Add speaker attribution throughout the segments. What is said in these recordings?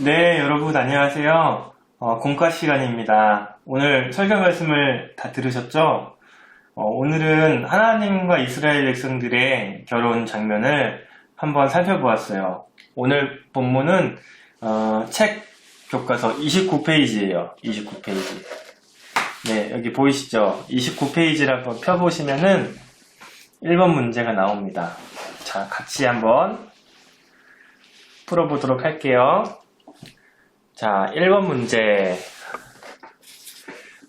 Speaker 1: 네, 여러분 안녕하세요. 어, 공과 시간입니다. 오늘 설교 말씀을 다 들으셨죠? 어, 오늘은 하나님과 이스라엘 백성들의 결혼 장면을 한번 살펴보았어요. 오늘 본문은 어, 책 교과서 29페이지예요. 29페이지. 네, 여기 보이시죠? 29페이지를 한번 펴보시면은 1번 문제가 나옵니다. 자, 같이 한번 풀어보도록 할게요. 자, 1번 문제.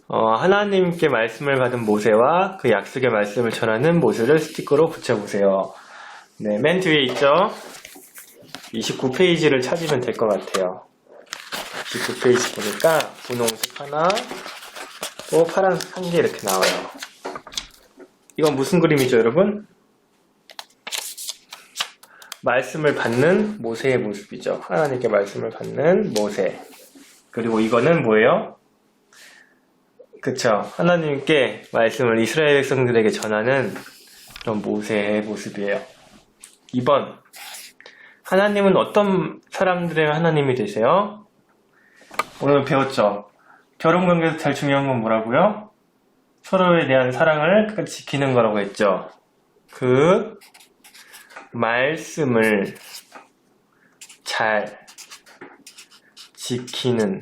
Speaker 1: 어, 하나님께 말씀을 받은 모세와 그 약속의 말씀을 전하는 모세를 스티커로 붙여보세요. 네, 맨 뒤에 있죠? 29페이지를 찾으면 될 것 같아요. 29페이지 보니까 분홍색 하나, 또 파란색 한 개 이렇게 나와요. 이건 무슨 그림이죠, 여러분? 말씀을 받는 모세의 모습이죠. 하나님께 말씀을 받는 모세. 그리고 이거는 뭐예요? 그쵸. 하나님께 말씀을 이스라엘 백성들에게 전하는 그런 모세의 모습이에요. 2번. 하나님은 어떤 사람들의 하나님이 되세요? 오늘 배웠죠. 결혼 관계에서 제일 중요한 건 뭐라고요? 서로에 대한 사랑을 끝까지 지키는 거라고 했죠. 그 말씀을 잘 지키는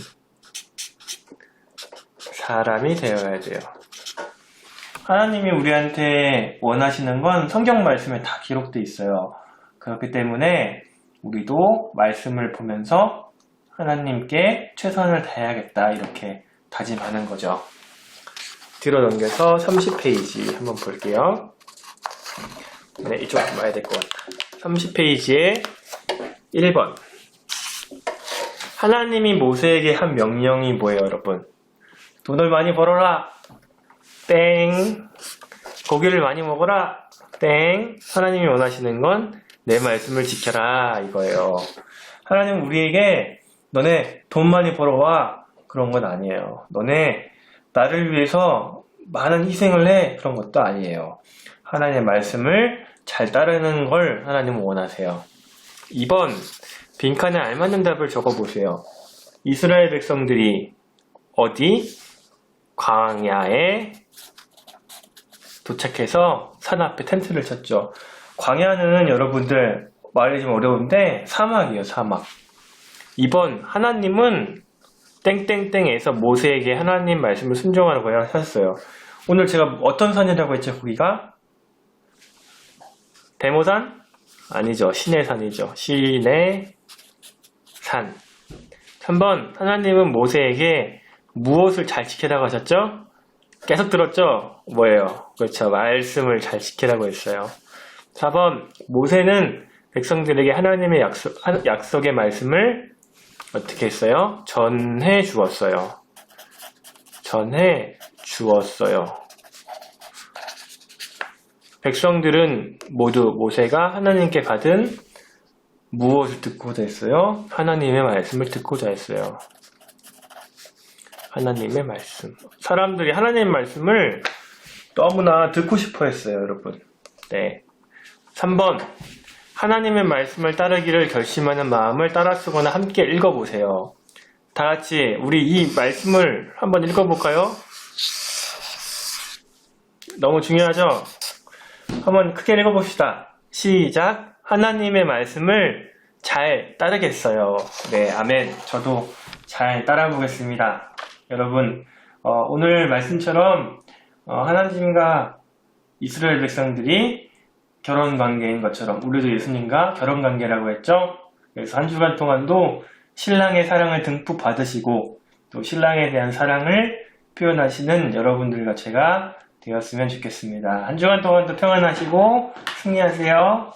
Speaker 1: 사람이 되어야 돼요. 하나님이 우리한테 원하시는 건 성경 말씀에 다 기록되어 있어요. 그렇기 때문에 우리도 말씀을 보면서 하나님께 최선을 다해야겠다 이렇게 다짐하는 거죠. 뒤로 넘겨서 30페이지 한번 볼게요. 네, 이쪽 봐야 될 것 같다. 30페이지에 1번. 하나님이 모세에게 한 명령이 뭐예요, 여러분? 돈을 많이 벌어라. 땡. 고기를 많이 먹어라. 땡. 하나님이 원하시는 건 내 말씀을 지켜라. 이거예요. 하나님 우리에게 너네 돈 많이 벌어와. 그런 건 아니에요. 너네 나를 위해서 많은 희생을 해. 그런 것도 아니에요. 하나님의 말씀을 잘 따르는 걸 하나님은 원하세요. 2번, 빈칸에 알맞는 답을 적어보세요. 이스라엘 백성들이 어디? 광야에 도착해서 산 앞에 텐트를 쳤죠. 광야는 여러분들 말이 좀 어려운데 사막이에요, 사막. 2번, 하나님은 땡땡땡에서 모세에게 하나님 말씀을 순종하라고 하셨어요. 오늘 제가 어떤 산이라고 했죠, 거기가? 대모산? 아니죠. 신의 산이죠. 신의 산. 3번, 하나님은 모세에게 무엇을 잘 지키라고 하셨죠? 계속 들었죠? 뭐예요? 그렇죠. 말씀을 잘 지키라고 했어요. 4번, 모세는 백성들에게 하나님의 약속, 약속의 말씀을 어떻게 했어요? 전해 주었어요. 전해 주었어요. 백성들은 모두 모세가 하나님께 받은 무엇을 듣고자 했어요? 하나님의 말씀을 듣고자 했어요. 하나님의 말씀. 사람들이 하나님의 말씀을 너무나 듣고 싶어 했어요, 여러분. 네. 3번. 하나님의 말씀을 따르기를 결심하는 마음을 따라 쓰거나 함께 읽어보세요. 다 같이 우리 이 말씀을 한번 읽어볼까요? 너무 중요하죠? 한번 크게 읽어봅시다. 시작. 하나님의 말씀을 잘 따르겠어요. 네, 아멘. 저도 잘 따라보겠습니다. 여러분, 어, 오늘 말씀처럼 어, 하나님과 이스라엘 백성들이 결혼 관계인 것처럼 우리도 예수님과 결혼 관계라고 했죠. 그래서 한 주간 동안도 신랑의 사랑을 듬뿍 받으시고 또 신랑에 대한 사랑을 표현하시는 여러분들과 제가 되었으면 좋겠습니다. 한 주간 동안도 평안하시고 승리하세요.